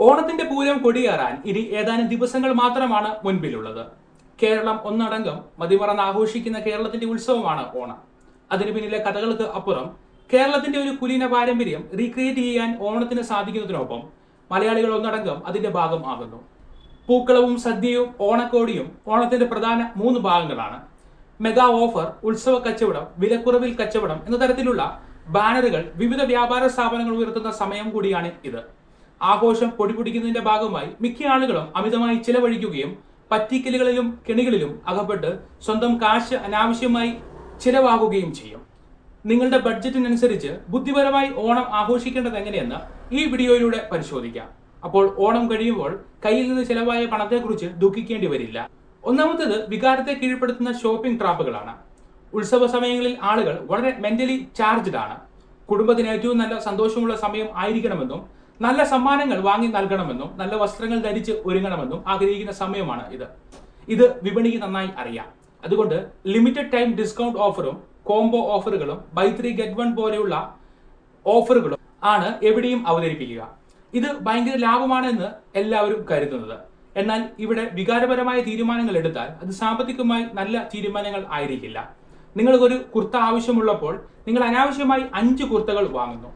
ഓണത്തിന്റെ പൂരം കൊടിയേറാൻ ഇനി ഏതാനും ദിവസങ്ങൾ മാത്രമാണ് മുൻപിലുള്ളത്. കേരളം ഒന്നടങ്കം മതിമറന്ന് ആഘോഷിക്കുന്ന കേരളത്തിന്റെ ഉത്സവമാണ് ഓണം. അതിനു പിന്നിലെ കഥകൾക്ക് അപ്പുറം കേരളത്തിന്റെ ഒരു കുലീന പാരമ്പര്യം റീക്രിയേറ്റ് ചെയ്യാൻ ഓണത്തിന് സാധിക്കുന്നതിനൊപ്പം മലയാളികൾ ഒന്നടങ്കം അതിന്റെ ഭാഗം ആകുന്നു. പൂക്കളവും സദ്യയും ഓണക്കോടിയും ഓണത്തിന്റെ പ്രധാന മൂന്ന് ഭാഗങ്ങളാണ്. മെഗാ ഓഫർ ഉത്സവ കച്ചവടം വിലക്കുറവിൽ കച്ചവടം എന്ന തരത്തിലുള്ള ബാനറുകൾ വിവിധ വ്യാപാര സ്ഥാപനങ്ങൾ ഉയർത്തുന്ന സമയം കൂടിയാണ് ഇത്. ആഘോഷം പൊടിപിടിക്കുന്നതിന്റെ ഭാഗമായി മിക്ക ആളുകളും അമിതമായി ചിലവഴിക്കുകയും പറ്റിക്കലുകളിലും കെണികളിലും അകപ്പെട്ട് സ്വന്തം കാശ് അനാവശ്യമായി ചിലവാകുകയും ചെയ്യും. നിങ്ങളുടെ ബഡ്ജറ്റിനനുസരിച്ച് ബുദ്ധിപരമായി ഓണം ആഘോഷിക്കേണ്ടത് എങ്ങനെയെന്ന് ഈ വീഡിയോയിലൂടെ പരിശോധിക്കാം. അപ്പോൾ ഓണം കഴിയുമ്പോൾ കയ്യിൽ നിന്ന് ചിലവായ പണത്തെക്കുറിച്ച് ദുഃഖിക്കേണ്ടി വരില്ല. ഒന്നാമത്തേത് വികാരത്തെ കീഴ്പ്പെടുത്തുന്ന ഷോപ്പിംഗ് ട്രാപ്പുകളാണ്. ഉത്സവ സമയങ്ങളിൽ ആളുകൾ വളരെ മെന്റലി ചാർജ്ഡ് ആണ്. കുടുംബത്തിന് ഏറ്റവും നല്ല സന്തോഷമുള്ള സമയം ആയിരിക്കണമെന്നും നല്ല സമ്മാനങ്ങൾ വാങ്ങി നൽകണമെന്നും നല്ല വസ്ത്രങ്ങൾ ധരിച്ച് ഒരുങ്ങണമെന്നും ആഗ്രഹിക്കുന്ന സമയമാണ് ഇത്. ഇത് വിപണിക്ക് നന്നായി അറിയാം. അതുകൊണ്ട് ലിമിറ്റഡ് ടൈം ഡിസ്കൗണ്ട് ഓഫറും കോംബോ ഓഫറുകളും ബൈ ത്രീ ഗെറ്റ് വൺ പോലെയുള്ള ഓഫറുകളും ആണ് എവിടെയും അവതരിപ്പിക്കുക. ഇത് ഭയങ്കര ലാഭമാണെന്ന് എല്ലാവരും കരുതുന്നത്. എന്നാൽ ഇവിടെ വികാരപരമായ തീരുമാനങ്ങൾ എടുത്താൽ അത് സാമ്പത്തികമായി നല്ല തീരുമാനങ്ങൾ ആയിരിക്കില്ല. നിങ്ങൾക്കൊരു കുർത്ത ആവശ്യമുള്ളപ്പോൾ നിങ്ങൾ അനാവശ്യമായി അഞ്ച് കുർത്തകൾ വാങ്ങുന്നു.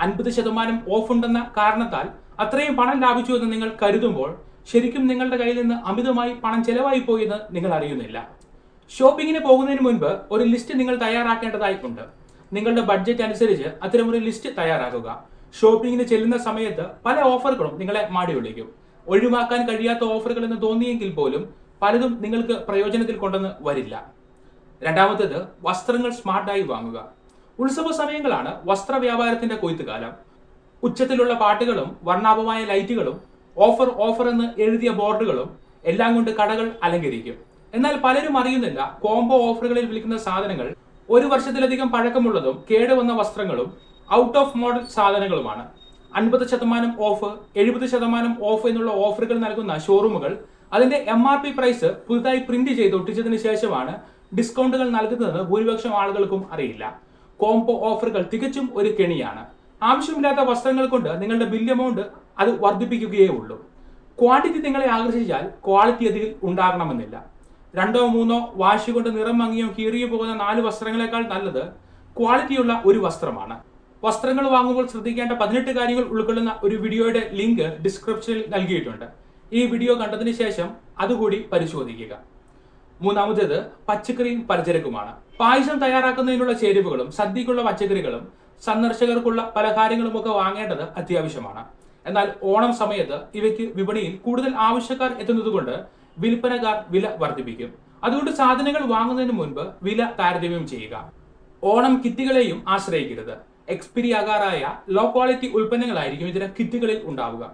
അൻപത് ശതമാനം ഓഫ് ഉണ്ടെന്ന കാരണത്താൽ അത്രയും പണം ലാഭിച്ചു എന്ന് നിങ്ങൾ കരുതുമ്പോൾ ശരിക്കും നിങ്ങളുടെ കയ്യിൽ നിന്ന് അമിതമായി പണം ചെലവായി പോയി എന്ന് നിങ്ങൾ അറിയുന്നില്ല. ഷോപ്പിങ്ങിന് പോകുന്നതിന് മുൻപ് ഒരു ലിസ്റ്റ് നിങ്ങൾ തയ്യാറാക്കേണ്ടതായിട്ടുണ്ട്. നിങ്ങളുടെ ബഡ്ജറ്റ് അനുസരിച്ച് അത്തരമൊരു ലിസ്റ്റ് തയ്യാറാക്കുക. ഷോപ്പിങ്ങിന് ചെല്ലുന്ന സമയത്ത് പല ഓഫറുകളും നിങ്ങളെ മാടി വിളിക്കും ഒഴിവാക്കാൻ കഴിയാത്ത ഓഫറുകൾ എന്ന് തോന്നിയെങ്കിൽ പോലും പലതും നിങ്ങൾക്ക് പ്രയോജനത്തിൽ കൊണ്ടെന്ന് വരില്ല. രണ്ടാമത്തേത് വസ്ത്രങ്ങൾ സ്മാർട്ടായി വാങ്ങുക. ഉത്സവ സമയങ്ങളാണ് വസ്ത്ര വ്യാപാരത്തിന്റെ കൊയ്ത്തുകാലം. ഉച്ചത്തിലുള്ള പാട്ടുകളും വർണാഭമായ ലൈറ്റുകളും ഓഫർ ഓഫർ എന്ന് എഴുതിയ ബോർഡുകളും എല്ലാം കൊണ്ട് കടകൾ അലങ്കരിക്കും. എന്നാൽ പലരും അറിയുന്നില്ല കോംബോ ഓഫറുകളിൽ വിൽക്കുന്ന സാധനങ്ങൾ ഒരു വർഷത്തിലധികം പഴക്കമുള്ളതും കേടുവന്ന വസ്ത്രങ്ങളും ഔട്ട് ഓഫ് മോഡൽ സാധനങ്ങളുമാണ്. അൻപത് ശതമാനം ഓഫ് എഴുപത് ശതമാനം ഓഫ് എന്നുള്ള ഓഫറുകൾ നൽകുന്ന ഷോറൂമുകൾ അതിന്റെ എം ആർ പി പ്രൈസ് പുതുതായി പ്രിന്റ് ചെയ്ത് ഒട്ടിച്ചതിന് ശേഷമാണ് ഡിസ്കൗണ്ടുകൾ നൽകുന്നതെന്ന് ഭൂരിപക്ഷം ആളുകൾക്കും അറിയില്ല. കോംബോ ഓഫറുകൾ തികച്ചും ഒരു കെണിയാണ്. ആവശ്യമില്ലാത്ത വസ്ത്രങ്ങൾ കൊണ്ട് നിങ്ങളുടെ ബില്ല് എമൗണ്ട് അത് വർദ്ധിപ്പിക്കുകയേ ഉള്ളൂ. ക്വാണ്ടിറ്റി നിങ്ങളെ ആകർഷിച്ചാൽ ക്വാളിറ്റി അതിൽ ഉണ്ടാകണമെന്നില്ല. രണ്ടോ മൂന്നോ വാശി കൊണ്ട് നിറം മങ്ങിയോ കീറിയോ പോകുന്ന നാല് വസ്ത്രങ്ങളെക്കാൾ നല്ലത് ക്വാളിറ്റിയുള്ള ഒരു വസ്ത്രമാണ്. വസ്ത്രങ്ങൾ വാങ്ങുമ്പോൾ ശ്രദ്ധിക്കേണ്ട പതിനെട്ട് കാര്യങ്ങൾ ഉൾക്കൊള്ളുന്ന ഒരു വീഡിയോയുടെ ലിങ്ക് ഡിസ്ക്രിപ്ഷനിൽ നൽകിയിട്ടുണ്ട്. ഈ വീഡിയോ കണ്ടതിന് ശേഷം അതുകൂടി പരിശോധിക്കുക. മൂന്നാമത്തേത് പച്ചക്കറിയും പലചരക്കുമാണ് പായസം തയ്യാറാക്കുന്നതിനുള്ള ചേരുവകളും സദ്യക്കുള്ള പച്ചക്കറികളും സന്ദർശകർക്കുള്ള പലഹാരങ്ങളും ഒക്കെ വാങ്ങേണ്ടത് അത്യാവശ്യമാണ്. എന്നാൽ ഓണം സമയത്ത് ഇവയ്ക്ക് വിപണിയിൽ കൂടുതൽ ആവശ്യക്കാർ എത്തുന്നതുകൊണ്ട് വിൽപ്പനക്കാർ വില വർദ്ധിപ്പിക്കും. അതുകൊണ്ട് സാധനങ്ങൾ വാങ്ങുന്നതിന് മുൻപ് വില താരതമ്യം ചെയ്യുക. ഓണം കിറ്റുകളെയും ആശ്രയിക്കരുത്. എക്സ്പിരി ആകാറായ ലോ ക്വാളിറ്റി ഉൽപ്പന്നങ്ങളായിരിക്കും ഇതിന് കിറ്റുകളിൽ ഉണ്ടാവുക.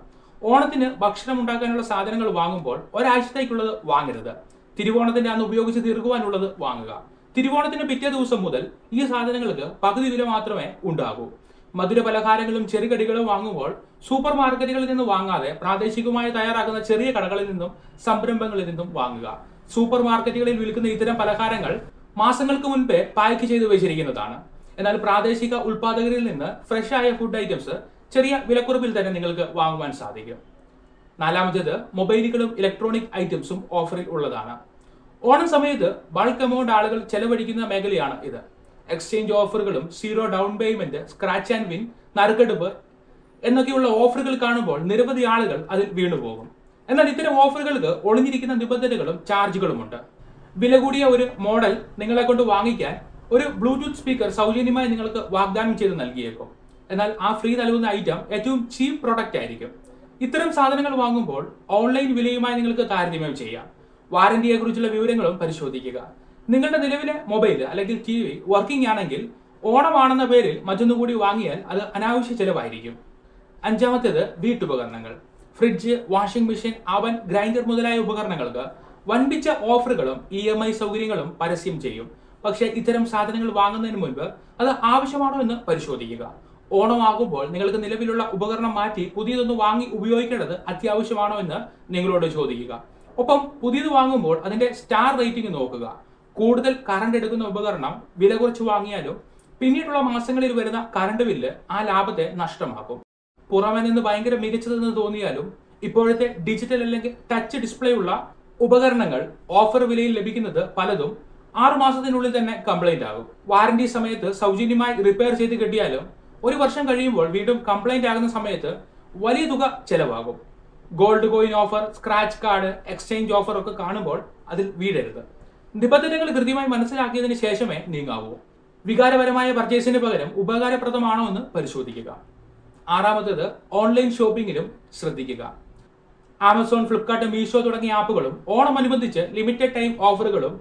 ഓണത്തിന് ഭക്ഷണം ഉണ്ടാക്കാനുള്ള സാധനങ്ങൾ വാങ്ങുമ്പോൾ ഒരാഴ്ചത്തേക്കുള്ളത് വാങ്ങരുത്. തിരുവോണത്തിന്റെ അന്ന് ഉപയോഗിച്ച് തീർക്കുവാനുള്ളത് വാങ്ങുക. തിരുവോണത്തിന്റെ പിറ്റേ ദിവസം മുതൽ ഈ സാധനങ്ങൾക്ക് പകുതി വില മാത്രമേ ഉണ്ടാകൂ. മധുര പലഹാരങ്ങളും ചെറുകടികളും വാങ്ങുമ്പോൾ സൂപ്പർ മാർക്കറ്റുകളിൽ നിന്ന് വാങ്ങാതെ പ്രാദേശികമായി തയ്യാറാക്കുന്ന ചെറിയ കടകളിൽ നിന്നും സംരംഭങ്ങളിൽ നിന്നും വാങ്ങുക. സൂപ്പർ മാർക്കറ്റുകളിൽ വിൽക്കുന്ന ഇത്തരം പലഹാരങ്ങൾ മാസങ്ങൾക്ക് മുൻപേ പാക്ക് ചെയ്തു വെച്ചിരിക്കുന്നതാണ്. എന്നാൽ പ്രാദേശിക ഉൽപാദകരിൽ നിന്ന് ഫ്രഷ് ആയ ഫുഡ് ഐറ്റംസ് ചെറിയ വിലക്കുറവിൽ തന്നെ നിങ്ങൾക്ക് വാങ്ങുവാൻ സാധിക്കും. നാലാമത്തേത് മൊബൈലുകളും ഇലക്ട്രോണിക് ഐറ്റംസും ഓഫറിൽ ഉള്ളതാണ്. ഓണം സമയത്ത് ബൾക്ക് എമൗണ്ട് ആളുകൾ ചെലവഴിക്കുന്ന മേഖലയാണ് ഇത്. എക്സ്ചേഞ്ച് ഓഫറുകളും zero down payment scratch and win നറുക്കെടുപ്പ് എന്നൊക്കെയുള്ള ഓഫറുകൾ കാണുമ്പോൾ നിരവധി ആളുകൾ അതിൽ വീണുപോകും. എന്നാൽ ഇത്തരം ഓഫറുകൾക്ക് ഒളിഞ്ഞിരിക്കുന്ന നിബന്ധനകളും ചാർജുകളുമുണ്ട് വില കൂടിയ ഒരു മോഡൽ നിങ്ങളെ കൊണ്ട് വാങ്ങിക്കാൻ ഒരു ബ്ലൂടൂത്ത് സ്പീക്കർ സൗജന്യമായി നിങ്ങൾക്ക് വാഗ്ദാനം ചെയ്ത് നൽകിയേക്കും. എന്നാൽ ആ ഫ്രീ നൽകുന്ന ഐറ്റം ഏറ്റവും ചീപ്പ് പ്രൊഡക്റ്റ് ആയിരിക്കും. ഇത്തരം സാധനങ്ങൾ വാങ്ങുമ്പോൾ ഓൺലൈൻ വിലയുമായി നിങ്ങൾക്ക് താരതമ്യം ചെയ്യാം. വാറന്റിയെ കുറിച്ചുള്ള വിവരങ്ങളും പരിശോധിക്കുക. നിങ്ങളുടെ നിലവിലെ മൊബൈൽ അല്ലെങ്കിൽ ടി വി വർക്കിംഗ് ആണെങ്കിൽ ഓണമാണെന്ന പേരിൽ മറ്റൊന്നുകൂടി വാങ്ങിയാൽ അത് അനാവശ്യ ചെലവായിരിക്കും. അഞ്ചാമത്തേത് വീട്ടുപകരണങ്ങൾ. Fridge washing machine oven grinder മുതലായ ഉപകരണങ്ങൾക്ക് വൻപിച്ച ഓഫറുകളും ഇ എം ഐ സൗകര്യങ്ങളും പരസ്യം ചെയ്യും. പക്ഷേ ഇത്തരം സാധനങ്ങൾ വാങ്ങുന്നതിന് മുൻപ് അത് ആവശ്യമാണോ എന്ന് പരിശോധിക്കുക. ഓണമാകുമ്പോൾ നിങ്ങൾക്ക് നിലവിലുള്ള ഉപകരണം മാറ്റി പുതിയതൊന്ന് വാങ്ങി ഉപയോഗിക്കേണ്ടത് അത്യാവശ്യമാണോ എന്ന് നിങ്ങളോട് ചോദിക്കുക. ഒപ്പം പുതിയത് വാങ്ങുമ്പോൾ അതിന്റെ സ്റ്റാർ റേറ്റിംഗ് നോക്കുക. കൂടുതൽ കറണ്ട് എടുക്കുന്ന ഉപകരണം വില കുറച്ച് വാങ്ങിയാലും പിന്നീടുള്ള മാസങ്ങളിൽ വരുന്ന കറണ്ട് ബില്ല് ആ ലാഭത്തെ നഷ്ടമാക്കും. പുറമെ നിന്ന് ഭയങ്കര മികച്ചതെന്ന് തോന്നിയാലും ഇപ്പോഴത്തെ ഡിജിറ്റൽ അല്ലെങ്കിൽ ടച്ച് ഡിസ്പ്ലേ ഉള്ള ഉപകരണങ്ങൾ ഓഫർ വിലയിൽ ലഭിക്കുന്നത് പലതും ആറുമാസത്തിനുള്ളിൽ തന്നെ കംപ്ലൈന്റ് ആകും. വാറന്റി സമയത്ത് സൗജന്യമായി റിപ്പയർ ചെയ്ത് കിട്ടിയാലും ഒരു വർഷം കഴിയുമ്പോൾ വീണ്ടും കംപ്ലൈന്റ് ആകുന്ന സമയത്ത് വലിയ തുക ചെലവാകും. Gold coin offer scratch card exchange offer ഒക്കെ കാണുമ്പോൾ അതിൽ വീഴരുത്. നിബന്ധനകൾ കൃത്യമായി മനസ്സിലാക്കിയതിന് ശേഷമേ നീങ്ങാവൂ. വികാരപരമായ പർച്ചേസിന് പകരം ഉപകാരപ്രദമാണോ എന്ന് പരിശോധിക്കുക. ആറാമത്തേത് ഓൺലൈൻ ഷോപ്പിംഗിലും ശ്രദ്ധിക്കുക. ആമസോൺ ഫ്ലിപ്കാർട്ട് മീഷോ തുടങ്ങിയ ആപ്പുകളും ഓണം അനുബന്ധിച്ച് ലിമിറ്റഡ് ടൈം ഓഫറുകളും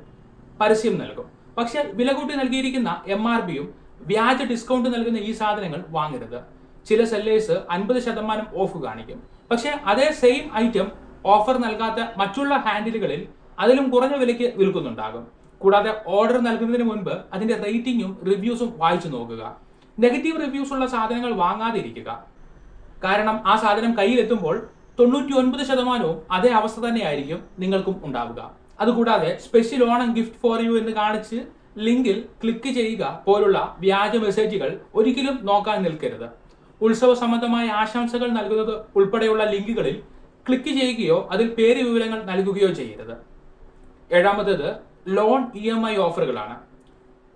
പരസ്യം നൽകും. പക്ഷേ വില കൂട്ടി നൽകിയിരിക്കുന്ന എം ആർ പിയും വ്യാജ ഡിസ്കൗണ്ട് നൽകുന്ന ഈ സാധനങ്ങൾ വാങ്ങരുത്. ചില സെല്ലേഴ്സ് അൻപത് ശതമാനം ഓഫ് കാണിക്കും. പക്ഷെ അതേ സെയിം ഐറ്റം ഓഫർ നൽകാത്ത മറ്റുള്ള ഹാൻഡിലുകളിൽ അതിലും കുറഞ്ഞ വിലയ്ക്ക് വിൽക്കുന്നുണ്ടാകും. കൂടാതെ ഓർഡർ നൽകുന്നതിന് മുൻപ് അതിന്റെ റേറ്റിംഗും റിവ്യൂസും വായിച്ചു നോക്കുക. നെഗറ്റീവ് റിവ്യൂസ് ഉള്ള സാധനങ്ങൾ വാങ്ങാതിരിക്കുക. കാരണം ആ സാധനം കയ്യിലെത്തുമ്പോൾ തൊണ്ണൂറ്റി ഒൻപത് ശതമാനവും അതേ അവസ്ഥ തന്നെയായിരിക്കും നിങ്ങൾക്കും ഉണ്ടാവുക. അതുകൂടാതെ special Onam gift for you എന്ന് കാണിച്ച് ലിങ്കിൽ ക്ലിക്ക് ചെയ്യുക പോലുള്ള വ്യാജ മെസ്സേജുകൾ ഒരിക്കലും നോക്കാൻ നിൽക്കരുത്. ഉത്സവ സംബന്ധമായ ആശംസകൾ നൽകുന്നത് ഉൾപ്പെടെയുള്ള ലിങ്കുകളിൽ ക്ലിക്ക് ചെയ്യുകയോ അതിൽ പേര് വിവരങ്ങൾ നൽകുകയോ ചെയ്യരുത്. ഏഴാമത്തേത് ലോൺ ഇ എം ഐ ഓഫറുകളാണ്.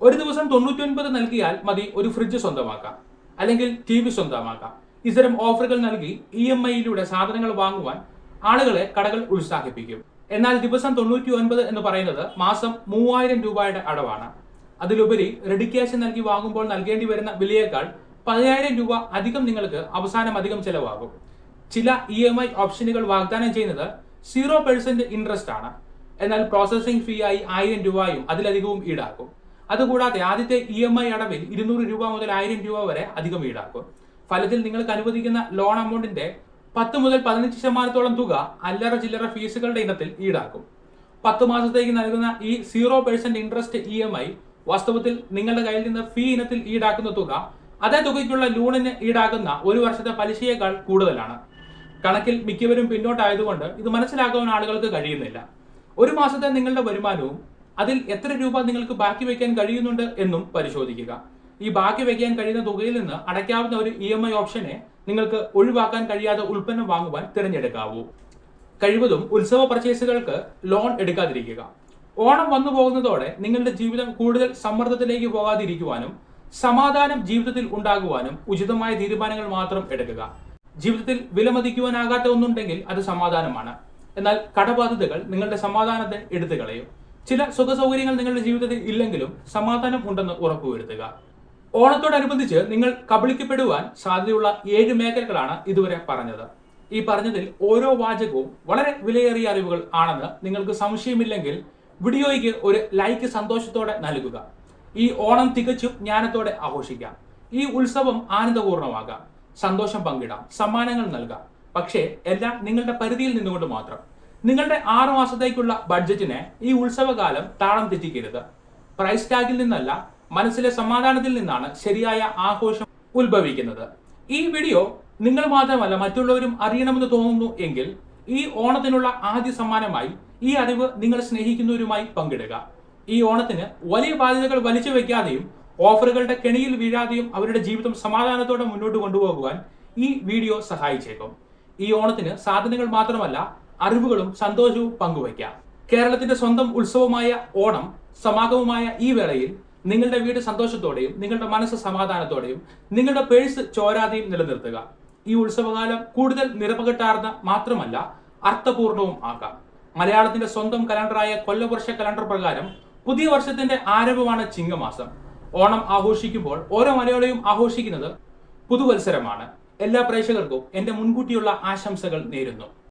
ഒരു ദിവസം തൊണ്ണൂറ്റി ഒൻപത് നൽകിയാൽ മതി ഒരു ഫ്രിഡ്ജ് സ്വന്തമാക്കാം അല്ലെങ്കിൽ ടി വി സ്വന്തമാക്കാം. ഇത്തരം ഓഫറുകൾ നൽകി ഇ എം ഐയിലൂടെ സാധനങ്ങൾ വാങ്ങുവാൻ ആളുകളെ കടകൾ ഉത്സാഹിപ്പിക്കും. എന്നാൽ ദിവസം തൊണ്ണൂറ്റി ഒൻപത് എന്ന് പറയുന്നത് മാസം മൂവായിരം രൂപയുടെ അടവാണ്. അതിലുപരി റെഡി ക്യാഷ് നൽകി വാങ്ങുമ്പോൾ നൽകേണ്ടി വരുന്ന വിലയേക്കാൾ പതിനായിരം രൂപ അധികം നിങ്ങൾക്ക് അവസാനം അധികം ചെലവാകും. ചില ഇ എം ഐ ഓപ്ഷനുകൾ വാഗ്ദാനം ചെയ്യുന്നത് സീറോ പെർസെന്റ് ഇൻട്രസ്റ്റ് ആണ്. എന്നാൽ പ്രോസസ്സിംഗ് ഫീ ആയി ആയിരം രൂപയും അതിലധികവും ഈടാക്കും. അതുകൂടാതെ ആദ്യത്തെ ഇ എം ഐ അടവിൽ ഇരുന്നൂറ് രൂപ മുതൽ ആയിരം രൂപ വരെ അധികം ഈടാക്കും. ഫലത്തിൽ നിങ്ങൾക്ക് അനുവദിക്കുന്ന ലോൺ അമൗണ്ടിന്റെ പത്ത് മുതൽ പതിനഞ്ച് ശതമാനത്തോളം തുക അല്ലറ ചില്ലറ ഫീസുകളുടെ ഇനത്തിൽ ഈടാക്കും. പത്ത് മാസത്തേക്ക് നൽകുന്ന ഈ zero percent interest E M I വാസ്തവത്തിൽ നിങ്ങളുടെ കയ്യിൽ നിന്ന് ഫീ ഇനത്തിൽ ഈടാക്കുന്ന തുക അതേ തുകയ്ക്കുള്ള ലോണിന് ഈടാക്കുന്ന ഒരു വർഷത്തെ പലിശയേക്കാൾ കൂടുതലാണ്. കണക്കിൽ മിക്കവരും പിന്നോട്ടായതുകൊണ്ട് ഇത് മനസ്സിലാക്കാൻ ആളുകൾക്ക് കഴിയുന്നില്ല. ഒരു മാസത്തെ നിങ്ങളുടെ വരുമാനവും അതിൽ എത്ര രൂപ നിങ്ങൾക്ക് ബാക്കി വയ്ക്കാൻ കഴിയുന്നുണ്ട് എന്നും പരിശോധിക്കുക. ഈ ബാക്കി വയ്ക്കാൻ കഴിയുന്ന തുകയിൽ നിന്ന് അടയ്ക്കാവുന്ന ഒരു ഇ ഓപ്ഷനെ നിങ്ങൾക്ക് ഒഴിവാക്കാൻ കഴിയാതെ ഉൽപ്പന്നം വാങ്ങുവാൻ തിരഞ്ഞെടുക്കാവൂ. കഴിവതും ഉത്സവ പർച്ചേസുകൾക്ക് ലോൺ എടുക്കാതിരിക്കുക. ഓണം വന്നു പോകുന്നതോടെ നിങ്ങളുടെ ജീവിതം കൂടുതൽ സമ്മർദ്ദത്തിലേക്ക് പോകാതിരിക്കുവാനും സമാധാനം ജീവിതത്തിൽ ഉണ്ടാകുവാനും ഉചിതമായ തീരുമാനങ്ങൾ മാത്രം എടുക്കുക. ജീവിതത്തിൽ വിലമതിക്കുവാനാകാത്ത ഒന്നുണ്ടെങ്കിൽ അത് സമാധാനമാണ്. എന്നാൽ കടബാധ്യതകൾ നിങ്ങളുടെ സമാധാനത്തെ എടുത്തു കളയും ചില സുഖസൗകര്യങ്ങൾ നിങ്ങളുടെ ജീവിതത്തിൽ ഇല്ലെങ്കിലും സമാധാനം ഉണ്ടെന്ന് ഉറപ്പുവരുത്തുക. ഓണത്തോടനുബന്ധിച്ച് നിങ്ങൾ കബളിക്കപ്പെടുവാൻ സാധ്യതയുള്ള ഏഴ് മേഖലകളാണ് ഇതുവരെ പറഞ്ഞത്. ഈ പറഞ്ഞതിൽ ഓരോ വാചകവും വളരെ വിലയേറിയ അറിവുകൾ ആണെന്ന് നിങ്ങൾക്ക് സംശയമില്ലെങ്കിൽ വീഡിയോയ്ക്ക് ഒരു ലൈക്ക് സന്തോഷത്തോടെ നൽകുക. ഈ ഓണം തികച്ചും ജ്ഞാനത്തോടെ ആഘോഷിക്കാം. ഈ ഉത്സവം ആനന്ദപൂർണമാകാം സന്തോഷം പങ്കിടാം. സമ്മാനങ്ങൾ നൽകാം. പക്ഷേ എല്ലാം നിങ്ങളുടെ പരിധിയിൽ നിന്നുകൊണ്ട് മാത്രം. നിങ്ങളുടെ ആറു മാസത്തേക്കുള്ള ബഡ്ജറ്റിനെ ഈ ഉത്സവകാലം താളം തെറ്റിക്കരുത്. പ്രൈസ് ടാഗിൽ നിന്നല്ല മനസ്സിലെ സമാധാനത്തിൽ നിന്നാണ് ശരിയായ ആഘോഷം ഉത്ഭവിക്കുന്നത്. ഈ വീഡിയോ നിങ്ങൾ മാത്രമല്ല മറ്റുള്ളവരും അറിയണമെന്ന് തോന്നുന്നു എങ്കിൽ ഈ ഓണത്തിനുള്ള ആദ്യ സമ്മാനമായി ഈ അറിവ് നിങ്ങൾ സ്നേഹിക്കുന്നവരുമായി പങ്കിടുക. ഈ ഓണത്തിന് വലിയ ബാധ്യതകൾ വലിച്ചു വെക്കാതെയും ഓഫറുകളുടെ കെണിയിൽ വീഴാതെയും അവരുടെ ജീവിതം സമാധാനത്തോടെ മുന്നോട്ട് കൊണ്ടുപോകുവാൻ ഈ വീഡിയോ സഹായിച്ചേക്കും. ഈ ഓണത്തിന് സാധനങ്ങൾ മാത്രമല്ല അറിവുകളും സന്തോഷവും പങ്കുവയ്ക്കാം. കേരളത്തിന്റെ സ്വന്തം ഉത്സവമായ ഓണം സമാഗമമായ ഈ വേളയിൽ നിങ്ങളുടെ വീട് സന്തോഷത്തോടെയും നിങ്ങളുടെ മനസ്സ് സമാധാനത്തോടെയും നിങ്ങളുടെ പേഴ്സ് ചോരാതെയും നിലനിർത്തുക. ഈ ഉത്സവകാലം കൂടുതൽ നിറപകട്ടാർന്ന മാത്രമല്ല അർത്ഥപൂർണവും ആക്കാം മലയാളത്തിന്റെ സ്വന്തം കലണ്ടറായ കൊല്ലവർഷ കലണ്ടർ പ്രകാരം പുതിയ വർഷത്തിന്റെ ആരംഭമാണ് ചിങ്ങമാസം. ഓണം ആഘോഷിക്കുമ്പോൾ ഓരോ മലയാളിയും ആഘോഷിക്കുന്നത് പുതുവത്സരമാണ്. എല്ലാ പ്രേക്ഷകർക്കും എന്റെ മുൻകൂട്ടിയുള്ള ആശംസകൾ നേരുന്നു.